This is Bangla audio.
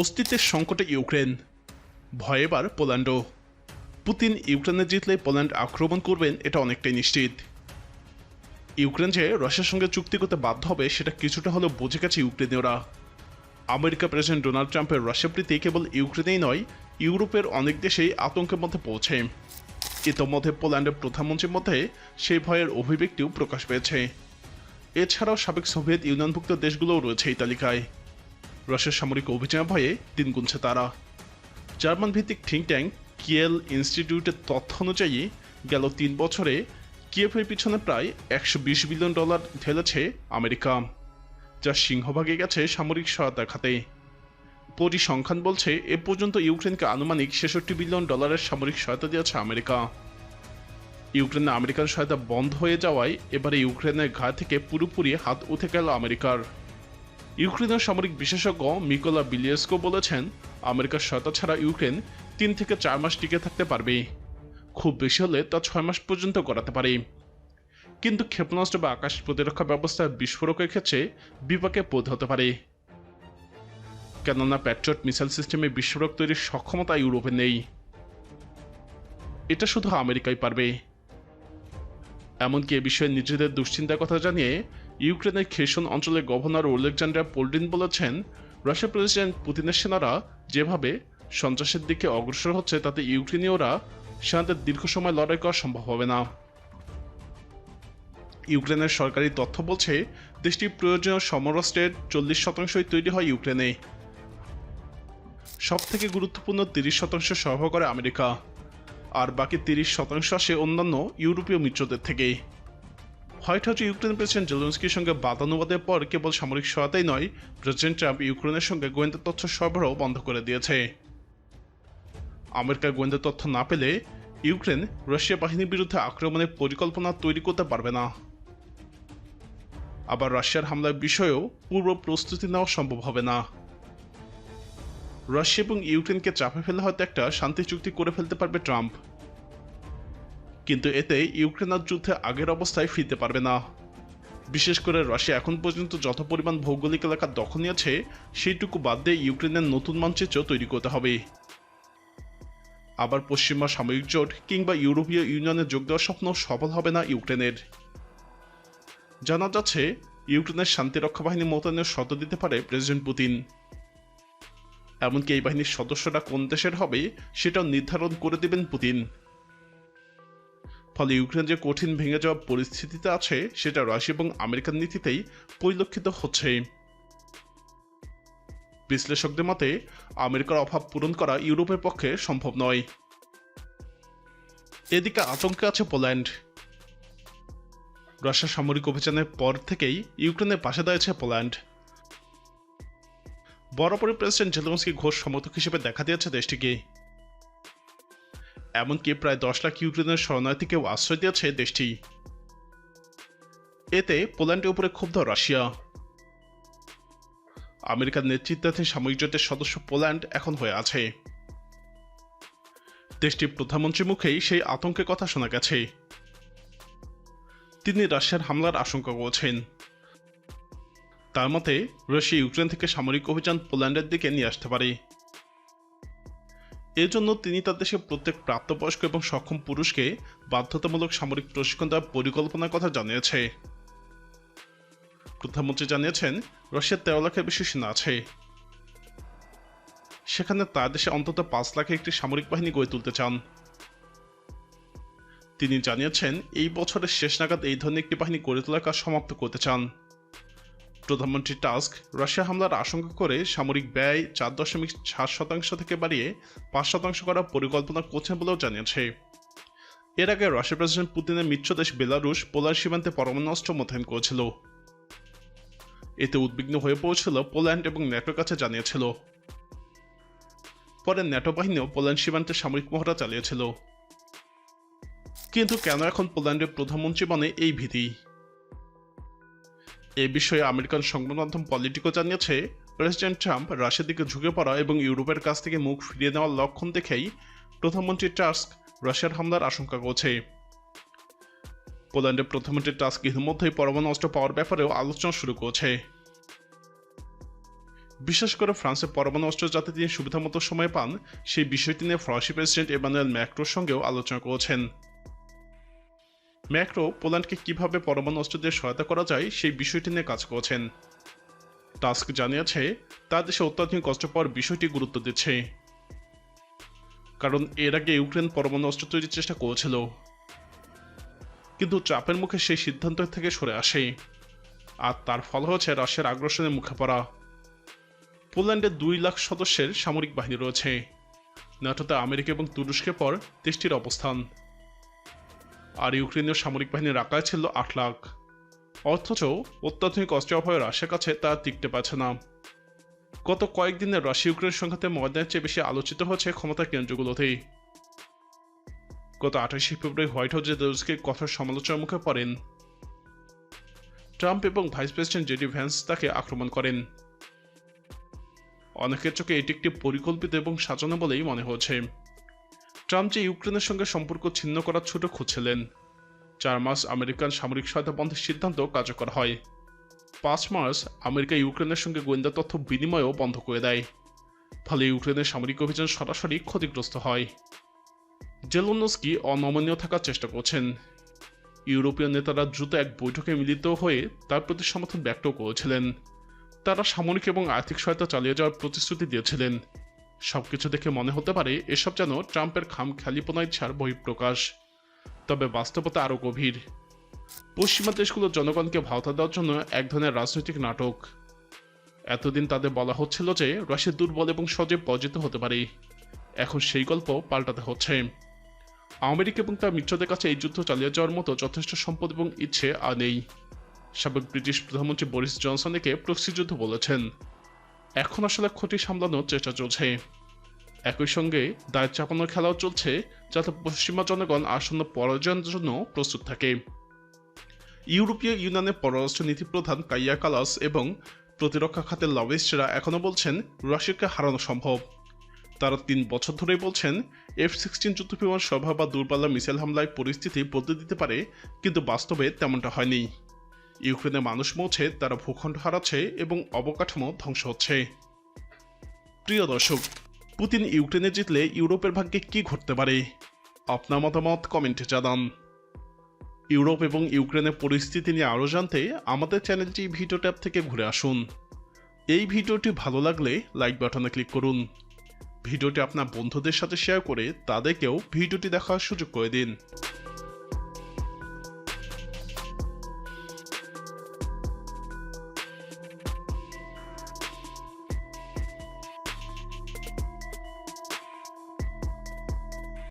অস্তিত্বের সংকটে ইউক্রেন। ভয়ে এবার পোল্যান্ডও। পুতিন ইউক্রেনে জিতলে পোল্যান্ড আক্রমণ করবেন, এটা অনেকটাই নিশ্চিত। ইউক্রেন যে রাশিয়ার সঙ্গে চুক্তি করতে বাধ্য হবে, সেটা কিছুটা হলেও বুঝে গেছে ইউক্রেনীয়রা। আমেরিকা প্রেসিডেন্ট ডোনাল্ড ট্রাম্পের রাশিয়া প্রীতি কেবল ইউক্রেনেই নয়, ইউরোপের অনেক দেশেই আতঙ্কের মধ্যে পৌঁছে ইতোমধ্যে পোল্যান্ডের প্রধানমন্ত্রীর মধ্যে সেই ভয়ের অভিব্যক্তিও প্রকাশ পেয়েছে। এছাড়াও সাবেক সোভিয়েত ইউনিয়নভুক্ত দেশগুলোও রয়েছে এই তালিকায়। রাশিয়ার সামরিক অভিযানের ভয়ে দিন গুনছে তারা। জার্মান ভিত্তিক থিঙ্ক ট্যাঙ্ক কিয়েল ইনস্টিটিউটের তথ্য অনুযায়ী, গেল তিন বছরে কিয়েফের পিছনে প্রায় একশো বিশ বিলিয়ন ডলার ঢেলেছে আমেরিকা, যা সিংহভাগে গেছে সামরিক সহায়তা খাতে। পরিসংখ্যান বলছে, এ পর্যন্ত ইউক্রেনকে আনুমানিক ছেষট্টি বিলিয়ন ডলারের সামরিক সহায়তা দিয়েছে আমেরিকা। ইউক্রেনে আমেরিকার সহায়তা বন্ধ হয়ে যাওয়ায় এবারে ইউক্রেনের ঘা থেকে পুরোপুরি হাত উঠে গেল আমেরিকার। ইউক্রেনের সামরিক বিশেষজ্ঞ মিকোলা বিলিয়েস্কো বলেছেন আমেরিকার সহায়তা ছাড়া ইউক্রেন তিন থেকে চার মাস টিকে থাকতে পারবে। খুব বেশি হলে তা ছয় মাস পর্যন্ত করাতে পারে। কিন্তু ক্ষেপণাস্ত্র বা আকাশ প্রতিরক্ষা ব্যবস্থার বিস্ফোরকের ক্ষেত্রে বিপাকে পড়তে হতে পারে। কেননা প্যাট্রিয়ট মিসাইল সিস্টেমে বিস্ফোরক তৈরির সক্ষমতা ইউরোপে নেই। এটা শুধু আমেরিকাই পারবে। এমনকি এ বিষয়ে নিজেদের দুশ্চিন্তার কথা জানিয়ে ইউক্রেনের খেসন অঞ্চলের গভর্নর ওলেকজান্ডার পোল্ডিন বলেছেন রাশিয়া প্রেসিডেন্ট পুতিনের সেনারা যেভাবে সন্ত্রাসের দিকে অগ্রসর হচ্ছে, তাতে ইউক্রেনীয়রা সেনাদের দীর্ঘ সময় লড়াই করা সম্ভব হবে না। ইউক্রেনের সরকারি তথ্য বলছে দেশটির প্রয়োজনীয় সমরাস্ত্রের চল্লিশ শতাংশই তৈরি হয় ইউক্রেনে। সবথেকে গুরুত্বপূর্ণ তিরিশ শতাংশ সরবরাহ করে আমেরিকা। আর বাকি তিরিশ শতাংশ আসে অন্যান্য ইউরোপীয় মিত্রদের থেকে হোয়াইট হাউস ইউক্রেন প্রেসিডেন্ট জেলেন্সকির সঙ্গে বাদানুবাদের পর কেবল সামরিক সহায়তাই নয়, প্রেসিডেন্ট ট্রাম্প ইউক্রেনের সঙ্গে গোয়েন্দা তথ্য সরবরাহ বন্ধ করে দিয়েছে। আমেরিকার গোয়েন্দা তথ্য না পেলে ইউক্রেন রাশিয়া বাহিনীর বিরুদ্ধে আক্রমণের পরিকল্পনা তৈরি করতে পারবে না। আবার রাশিয়ার হামলার বিষয়েও পূর্ব প্রস্তুতি নেওয়া সম্ভব হবে না। রাশিয়া এবং ইউক্রেনকে চাপে ফেলে হয়তো একটা শান্তি চুক্তি করে ফেলতে পারবে ট্রাম্প। কিন্তু এতে ইউক্রেন আর যুদ্ধে আগের অবস্থায় ফিরতে পারবে না। বিশেষ করে রাশিয়া এখন পর্যন্ত যত পরিমাণ ভৌগোলিক এলাকা দখল নিয়েছে, সেইটুকু বাদ দিয়ে ইউক্রেনের নতুন মানচিত্র তৈরি করতে হবে। আবার পশ্চিমা সামরিক জোট কিংবা ইউরোপীয় ইউনিয়নে যোগ দেওয়ার স্বপ্ন সফল হবে না ইউক্রেনের। জানা যাচ্ছে, ইউক্রেনের শান্তিরক্ষা বাহিনী মোতায়েনের শর্ত দিতে পারে প্রেসিডেন্ট পুতিন। এমনকি এই বাহিনীর সদস্যরা কোন দেশের হবে, সেটাও নির্ধারণ করে দেবেন পুতিন। ফলে ইউক্রেন যে কঠিন ভেঙে যাওয়া পরিস্থিতিতে আছে, সেটা রাশিয়া এবং আমেরিকার নীতিতেই পরিলক্ষিত হচ্ছে। বিশ্লেষকদের মতে, আমেরিকার অভাব পূরণ করা ইউরোপের পক্ষে সম্ভব নয়। এদিকে আতঙ্কে আছে পোল্যান্ড। রাশিয়া সামরিক অভিযানের পর থেকেই ইউক্রেনের পাশে দাঁড়িয়েছে পোল্যান্ড। বরাবরই প্রেসিডেন্ট জেলেন্সকি ঘোষ সমর্থক হিসেবে দেখা দিয়েছে দেশটিকে। এমনকি প্রায় দশ লাখ ইউক্রেনের শরণার্থীকেও আশ্রয় দিয়েছে দেশটি। এতে পোল্যান্ডের উপরে ক্ষুব্ধ রাশিয়া। আমেরিকার নেতৃত্বাধীন সামরিক জোটের সদস্য পোল্যান্ড এখন হয়ে আছে। দেশটির প্রধানমন্ত্রীর মুখেই সেই আতঙ্কের কথা শোনা গেছে। তিনি রাশিয়ার হামলার আশঙ্কা করছেন। তার মতে রাশিয়া ইউক্রেন থেকে সামরিক অভিযান পোল্যান্ডের দিকে নিয়ে আসতে পারে। এজন্য তিনি তার দেশের প্রত্যেক প্রাপ্তবয়স্ক এবং সক্ষম পুরুষকে বাধ্যতামূলক সামরিক প্রশিক্ষণ দেওয়ার পরিকল্পনার কথা জানিয়েছে। প্রধানমন্ত্রী জানিয়েছেন, রাশিয়ার তেরো লাখের বেশি সেনা আছে। সেখানে তার দেশে অন্তত পাঁচ লাখের একটি সামরিক বাহিনী গড়ে তুলতে চান। তিনি জানিয়েছেন, এই বছরের শেষ নাগাদ এই ধরনের একটি বাহিনী গড়ে তোলার কাজ সমাপ্ত করতে চান। প্রধানমন্ত্রী টাস্ক রাশিয়া হামলার আশঙ্কা করে সামরিক ব্যয় চার দশমিক সাত শতাংশ থেকে বাড়িয়ে পাঁচ শতাংশ করার পরিকল্পনা করছেন বলেও জানিয়েছে। এর আগে রাশিয়া প্রেসিডেন্ট পুতিনের মিত্র দেশ বেলারুশ পোলার সীমান্তে পরমাণু অস্ত্র মোতায়েন করেছিল। এতে উদ্বিগ্ন হয়ে পড়েছিল পোল্যান্ড এবং ন্যাটোর কাছে জানিয়েছিল। পরে ন্যাটো বাহিনীও পোল্যান্ড সীমান্তে সামরিক মহড়া চালিয়েছিল। কিন্তু কেন এখন পোল্যান্ডের প্রধানমন্ত্রী বনে এই ভীতি? এ বিষয়ে আমেরিকান সংবাদ মাধ্যম পলিটিকো জানিয়েছে, প্রেসিডেন্ট ট্রাম্প রাশিয়ার দিকে ঝুঁকে পড়া এবং ইউরোপের কাছ থেকে মুখ ফিরিয়ে নেওয়ার লক্ষণ দেখেই প্রধানমন্ত্রী টাস্ক রাশিয়ার হামলার আশঙ্কা করছে। পোল্যান্ডের প্রধানমন্ত্রী টাস্ক ইতিমধ্যেই পরমাণু অস্ত্র পাওয়ার ব্যাপারেও আলোচনা শুরু করেছে। বিশেষ করে ফ্রান্সের পরমাণু অস্ত্র যাতে তিনি সুবিধামতো সময় পান, সেই বিষয়টি নিয়ে ফরাসি প্রেসিডেন্ট এমানুয়েল ম্যাক্রোর সঙ্গেও আলোচনা করেছেন। ম্যাক্রো পোল্যান্ডকে কীভাবে পরমাণু অস্ত্র দিয়ে সহায়তা করা যায় সেই বিষয়টি নিয়ে কাজ করছেন। টাস্ক জানিয়েছে, তা দেশে অত্যাধুনিক অস্ত্র পাওয়ার বিষয়টি গুরুত্ব দিচ্ছে। কারণ এর আগে ইউক্রেন পরমাণু অস্ত্র তৈরির চেষ্টা করেছিল। কিন্তু চাপের মুখে সেই সিদ্ধান্ত থেকে সরে আসে। আর তার ফল হচ্ছে রাশিয়ার আগ্রাসনের মুখে পড়া পোল্যান্ডে দুই লাখ সদস্যের সামরিক বাহিনী রয়েছে। ন্যাটোতে আমেরিকা এবং তুরস্কের পর দেশটির অবস্থান। আর ইউক্রেনীয় সামরিক বাহিনীর আকায় ছিল আট লাখ। অথচ অত্যাধুনিক অস্ত্রের অভাবে রাশিয়ার কাছে তা টিকতে পারছে না। গত কয়েকদিনে রাশিয়া ইউক্রেন সংঘাতে ময়দানের চেয়ে বেশি আলোচিত হচ্ছে ক্ষমতার কেন্দ্রগুলোতেই গত আঠাশে ফেব্রুয়ারি হোয়াইট হাউসে জেলেনস্কি কঠোর সমালোচনার মুখে পড়েন। ট্রাম্প এবং ভাইস প্রেসিডেন্ট জেডি ভ্যান্স তাকে আক্রমণ করেন। অনেকের চোখে এটি একটি পরিকল্পিত এবং সাজানো বলেই মনে হচ্ছে। ট্রাম্প যে ইউক্রেনের সঙ্গে সম্পর্ক ছিন্ন করার ছোট খুঁজছিলেন চার মাস আমেরিকান সামরিক সহায়তা বন্ধের সিদ্ধান্ত কার্যকর হয়। পাঁচ মার্চ আমেরিকা ইউক্রেনের সঙ্গে গোয়েন্দা তথ্য বিনিময়ও বন্ধ করে দেয়। ফলে ইউক্রেনের সামরিক অভিযান সরাসরি ক্ষতিগ্রস্ত হয়। জেলোনস্কি অনমনীয় থাকার চেষ্টা করছেন। ইউরোপীয় নেতারা দ্রুত এক বৈঠকে মিলিত হয়ে তার প্রতি সমর্থন ব্যক্ত করেছিলেন। তারা সামরিক এবং আর্থিক সহায়তা চালিয়ে যাওয়ার প্রতিশ্রুতি দিয়েছিলেন। সবকিছু দেখে মনে হতে পারে এসব যেন ট্রাম্পের খাম খালিপনা ইচ্ছার বহিঃপ্রকাশ। তবে বাস্তবতা আরও গভীর। পশ্চিমা দেশগুলোর জনগণকে ভাওতা দেওয়ার জন্য এক ধরনের রাজনৈতিক নাটক। এতদিন তাদের বলা হচ্ছিল যে রাশিয়া দুর্বল এবং সজীব পরাজিত হতে পারে। এখন সেই গল্প পাল্টাতে হচ্ছে। আমেরিকা এবং তার মিত্রদের কাছে এই যুদ্ধ চালিয়ে যাওয়ার মতো যথেষ্ট সম্পদ এবং ইচ্ছে আর নেই। সাবেক ব্রিটিশ প্রধানমন্ত্রী বরিস জনসন একে প্রক্সি যুদ্ধ বলেছেন। এখন আসলে ক্ষতি সামলানোর চেষ্টা চলছে। একই সঙ্গে দায় চাপানোর খেলাও চলছে, যাতে পশ্চিমা জনগণ আসন্ন পরাজয়ের জন্য প্রস্তুত থাকে। ইউরোপীয় ইউনিয়নের পররাষ্ট্র নীতি প্রধান কাইয়া কালাস এবং প্রতিরক্ষা খাতের লবিস্টরা এখনও বলছেন, রাশিয়াকে হারানো সম্ভব। তারা তিন বছর ধরেই বলছেন, এফ সিক্সটিন যুদ্ধ যুদ্ধবিমান সভা বা দূরপাল্লা মিসাইল হামলায় পরিস্থিতি বদলে দিতে পারে, কিন্তু বাস্তবে তেমনটা হয়নি। ইউক্রেনের মানুষ মরছে, তারা ভূখণ্ড হারাচ্ছে এবং অবকাঠামো ধ্বংস হচ্ছে। প্রিয় দর্শক, পুতিন ইউক্রেনে জিতলে ইউরোপের ভাগ্যে কি ঘটতে পারে? আপনার মতামত কমেন্টে জানান। ইউরোপ এবং ইউক্রেনের পরিস্থিতি নিয়ে আরও জানতে আমাদের চ্যানেলটি ভিডিও ট্যাব থেকে ঘুরে আসুন। এই ভিডিওটি ভালো লাগলে লাইক বাটনে ক্লিক করুন। ভিডিওটি আপনার বন্ধুদের সাথে শেয়ার করে তাদেরকেও ভিডিওটি দেখার সুযোগ করে দিন।